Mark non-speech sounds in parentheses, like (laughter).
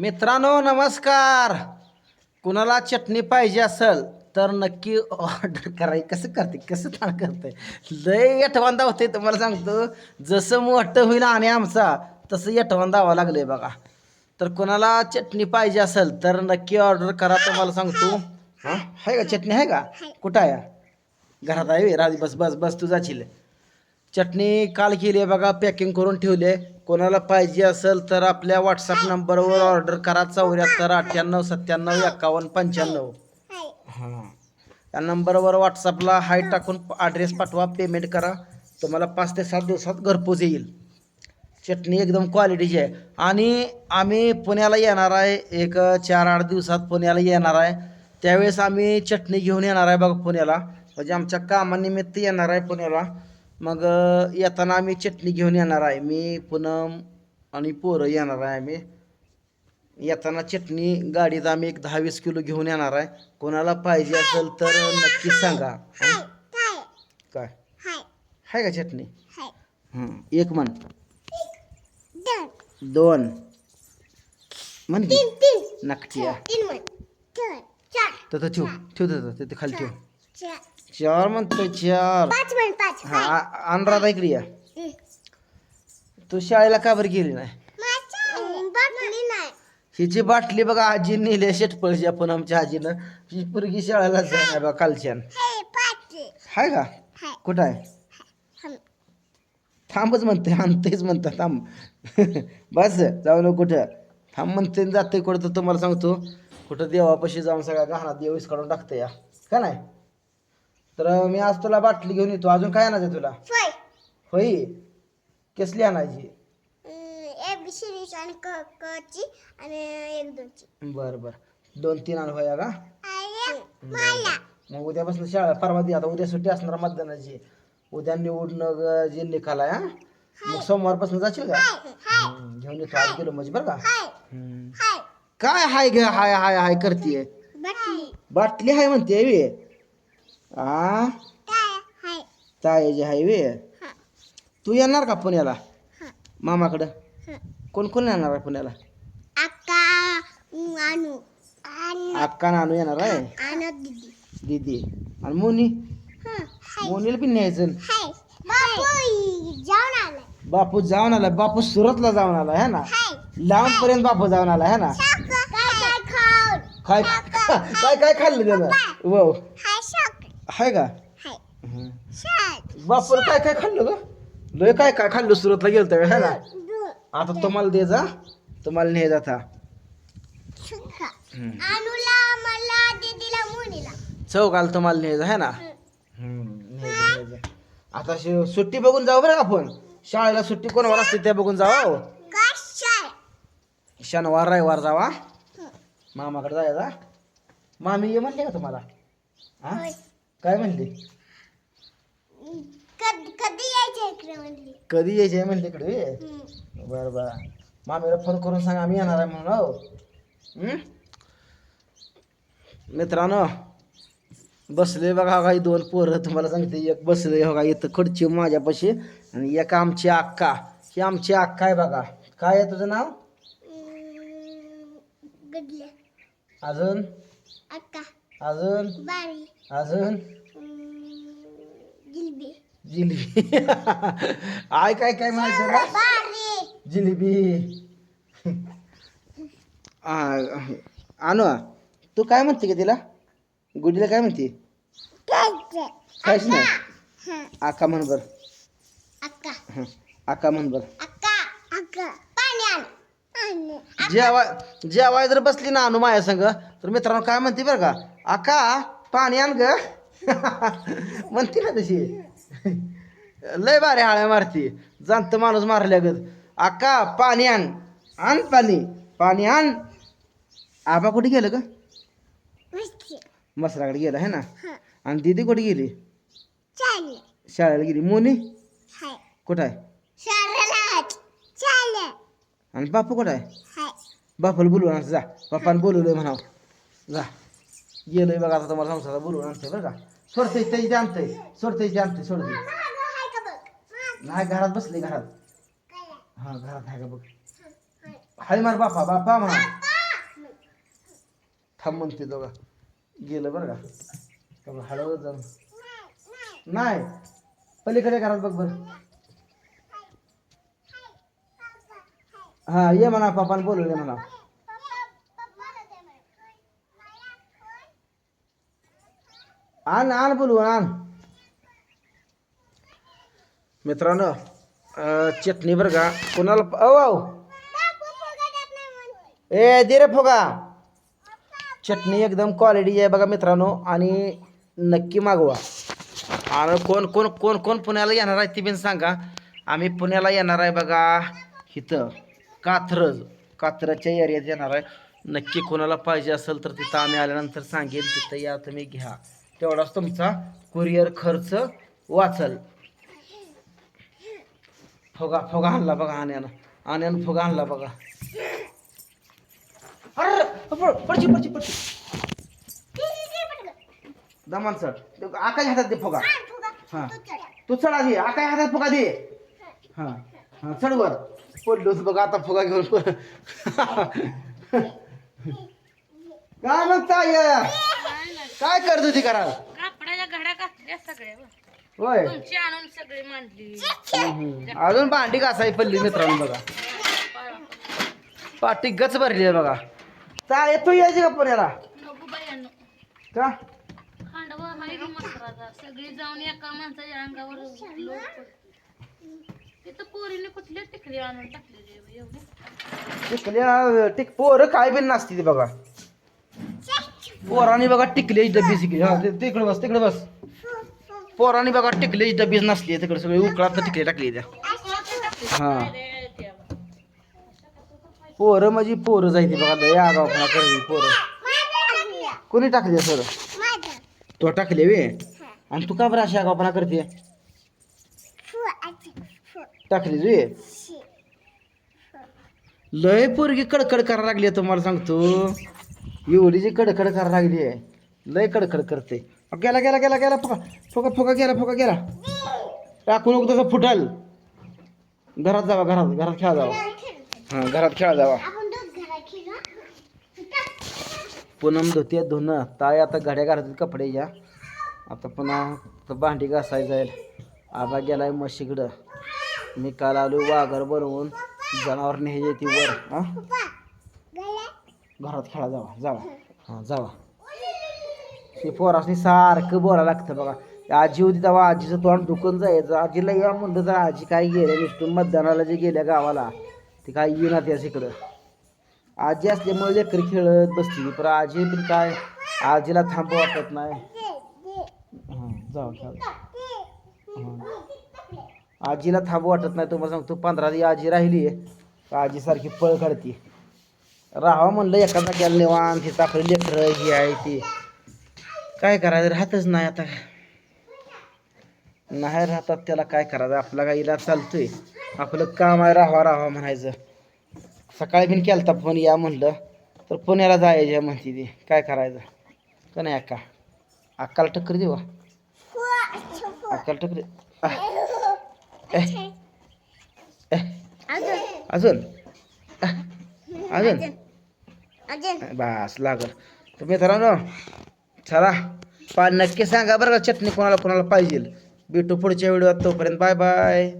मित्रांनो नमस्कार. कुणाला चटणी पाहिजे असेल तर नक्की ऑर्डर कराय कसं करते? कसं ताण करते? लय यठवान धावते तुम्हाला सांगतो. जसं मोठं होईल आणि आमचा तसं यठवान धावा लागलंय बघा. तर कुणाला चटणी पाहिजे असेल तर नक्की ऑर्डर करा तुम्हाला सांगतो. हां? आहे का? चटणी आहे का? कुठं आहे? घरात आहे राधी बस बस बस तू जाशील. चटणी काल केली आहे बघा पॅकिंग करून ठेवली आहे. कोणाला पाहिजे असेल तर आपल्या व्हॉट्सअप नंबरवर ऑर्डर करा चौऱ्याहत्तर अठ्ठ्याण्णव सत्त्याण्णव एकावन्न पंच्याण्णव. हां. या नंबरवर व्हॉट्सअपला हाय टाकून ॲड्रेस पाठवा पेमेंट करा. तुम्हाला पाच ते सात दिवसात घरपोच येईल. चटणी एकदम क्वालिटीची आहे. आणि आम्ही पुण्याला येणार आहे एक चार आठ दिवसात पुण्याला येणार आहे. त्यावेळेस आम्ही चटणी घेऊन येणार आहे बघा पुण्याला. म्हणजे आमच्या कामानिमित्त येणार आहे पुण्याला. मग येताना आम्ही चटणी घेऊन येणार आहे. मी पूनम आणि पोरं येणार आहे आम्ही. येताना चटणी गाडीत आम्ही एक दहा वीस किलो घेऊन येणार आहे. कोणाला पाहिजे असेल तर नक्की सांगा? काय? आहे का चटणी? एक म्हण. दोन. म्हण नक्की तर ठेव. ठेव तिथे खाली ठेव. चार म्हणतो चार. हा आ- आण राधा इकडे या. तू शाळेला का बरं गेली नाही? हिची बाटली बघा आजी नेली शेटपळची आपण आमच्या आजीनं. ही पोरगी शाळेला जाणार बघा कालच्यान. हाय का? कुठं आहे? थांबच म्हणते आणतेच म्हणता थांब. बस जाऊ नको कुठं. थांब म्हणते आणि जाते कुठं तर तुम्हाला सांगतो. कुठं देवापाशी जाऊन सगळ्या गहना देवीस काढून टाकते या. का नाही? तर मी आज तुला बाटली घेऊन येतो. अजून काय आणायचं तुला? होई कसली आणायची? आणि क कची आणि एक दोनची. बरं बरं. दोन तीन आण होया का? मला. मग उद्यापासून शाळा परवा दे आता उद्या सुट्टी असणार मतदानाची. उद्या निवडणं ग- जे निकाल आहे हा? मग सोमवारपासून जाशील का? हम्म, घेऊन येतो. आठ किलो म्हणजे बरं का? हम्म. हाय. काय हाय ग हाय हाय हाय करतीये? बाटली. बाटली हाय म्हणते आ? तायची हाय? वे हा. तू येणार का पुण्याला? मामाकडं? कोण कोण येणार आहे पुण्याला? अक्का नानू येणार आहे? दिदी. दीदी. आणि मोनी? मोनीला पण न्यायचं. हाय. बापू जाऊन आलाय. बापू जाऊन आला बापू सुरतला जाऊन आला है ना? हाय. लांब पर्यंत बापू जाऊन आला है ना? (laughs) काय? काय खाल्लं त्यानं? वो. हाय हाय का? हाय. हं. बापूला काय काय खाल्लं ग? लय काय काय खाल्लं सुरतला गेलं है ना दू आता तुम्हाला दे जा. तुम्हाला ने जाता. हं. मला दीदीला मुनीला. चौकाला तुम्हाला ने जा है ना? जा, जा. आता शि- सुट्टी बघून जाऊ बरं का आपण? शाळेला सुट्टी कोणावर असते त्या बघून जावा हो. कशाय शनिवार रविवार जावा. मामाकडे जायचा मामी ये म्हणले का तुम्हाला? हा? होय. काय म्हणले? कधी कधी यायचे इकडे म्हणली? कधी यायचे म्हणले इकडे. बरं बरं. मामीला फोन करून सांगा आम्ही येणार आहे म्हणून हो. हं? मित्रांनो बसले बघा काही दोन पोरं. तुम्हाला सांगते एक बसले बघा इथं खुर्ची माझ्यापाशी आणि एक आमची अक्का. ही आमची अक्का आहे बघा. काय आहे तुझं नाव? गडल्या. अजून? अक्का. अजून? बारी अजून? जिलबी. जिलेबी. (laughs) आय काय काय म्हणायचं जिलेबी. आणू तू काय म्हणते का तिला? गुडीला काय म्हणते? काहीच नाही? आका म्हण बर. आका. म्हण बर. आण. आण. जेवाय जेवाय जर बसली ना आणू माझ्या संग तर मित्रांनो काय म्हणते बरं का? आका पाणी आण ग. म्हणते ना तशी. लय बारे हाळ्या मारती. जाणत माणूस मारल्यागत आका पाणी आण. आण पाणी. पाणी आण. आबा कुठे गेलं मस्ती मसराकडे गेला है ना? आणि दीदी कुठे गेली? शाळेला. गेली. मोनी? कुठं आहे? आणि बापू कुठं आहे? बापाला बोलवून आणते जा. बापाने बोलवलंय म्हणाव. जा. गेलोय बघा आता तुम्हाला संसारात बोलवून आणते बरं का. सोडते त्याची आणतंय. सोडते ते आणते सोडते हाय का बघ? नाही घरात बसले घरात. हा घरात आहे का बघ. हाय मार बापा बापा म्हणा. थांब म्हणते दोघा. गेलं बरं का. बरं हळू जाऊन. नाही पलीकडे घरात बघ बरं. हा ये म्हणा पप्पाने बोलवले म्हणा. आण आण बोलवून आण. मित्रांनो चटणी बरं का. कोणाला अहो औ ए दे रे फोगा. चटणी एकदम क्वालिटी आहे बघा मित्रांनो आणि नक्की मागवा. आणि कोण कोण कोण कोण पुण्याला येणार आहे ती बिन सांगा. आम्ही पुण्याला येणार आहे बघा इथं. कात्रज. कात्रजच्या एरियात येणार आहे. नक्की कोणाला पाहिजे असेल तर तिथं आम्ही आल्यानंतर सांगेल तिथं या तुम्ही घ्या. तेवढाच तुमचा कुरिअर खर्च वाचल. फुगा फुगा आणला बघा आण्यानं. आण्यानं फुगा आणला बघा. पडची पडची पडची दमान सर आकाश हातात दे फुगा. हा तू चढ. आधी आकाश हातात फुगा दे. हा. हा चढ वर. पडलोच बघा आता फुगा घेऊन. (laughs) काय म्हणता ये? काय करत होती करा कापडाच्या घड्या घातल्या सगळ्या बघ. होय. तुमची आणून सगळी मांडली. हम्म. अजून भांडी घासाय पडली मित्रांनो बघा. पाठी गच भरली आहे बघा. चाल तू यायची का पुण्याला नको बायांनो का? खांडवा हाय की मसराचा सगळी जाऊन एका माणसाच्या अंगावर तिथं पोरीने कुठल्या तिकडे आणून टाकलेली एवढी? टिकल्या टिक पोरं काय बिन नसते ती बघा. पोरांनी बघा टिकली डबी शिकली हा ते- तिकडे बस तिकडे बस. पोरांनी बघा टिकली डबीच नसली तिकडे सगळी उकळात टिकली टाकली त्या हा. पोरं म्हणजे पोरं जायती बघा लय आगावपणा करते पोरं. कोणी टाकली सर? तो टाकले वे आणि तू का बरं अशी आगावपणा करते? टाकली वे लय पोरगी कडकड करायला लागली आहे तुम्हाला सांगतो. एवढी जी कडकड करायला लागली आहे. लय कडकड करते. गेला गेला गेला गेला फुका फुका फुका गेला फुका गेला. टाकू नको तसं फुटाल. घरात जावा घरात घरात खेळा जावा. हां घरात खेळा जावा पूनम धुते धुणं. ताय आता घड्या घरातील कपडे घ्या. आता पुन्हा भांडी घासाय जाईल. आबा गेलाय म्हशीकडं. मी काल आलो वाघर बनवून. जनावर नेहे ती वर हां. घरात खेळा जावा जावा. हां जावा. हे पोरासनी सारखं बोलायला लागतं बघा. आजी होती तेव्हा आजीचं तोंड दुखून जायचं. आजीला या म्हणलं तर आजी काय गेल्या नुसतं मतदानाला जे गेल्या गावाला ते काय येणार त्याच इकडं. आजी असल्यामुळे लेकर खेळत बसली पण आजी पण काय आजीला थांब वाटत नाही. हां जावा हां. आजीला थांब वाटत नाही तुम्हाला सांगतो पंधरा दिवस आजी राहिली आहे आजीसारखी पळ काढते. राहावं म्हणलं एखादा गेला निवांत तिथं आपली लेकरं ही आहे ती. काय करायचं? राहतच नाही आता. नाही राहतात त्याला काय करायचं? आपला काय इलाज चालतोय. आपलं काम आहे राहावा राहावा म्हणायचं. सकाळी बिन केलता फोन या म्हणलं तर पुण्याला जायचं म्हणते ती. काय करायचं? का नाही अक्का? अक्काला टक्कर देऊ? अक्काला टक्कर. अजून. अजून? बस लागल. तर मित्रांनो चला. पा नक्की सांगा बरं का चटणी कोणाला कोणाला पाहिजे भेटू पुढच्या व्हिडिओत. तोपर्यंत बाय बाय.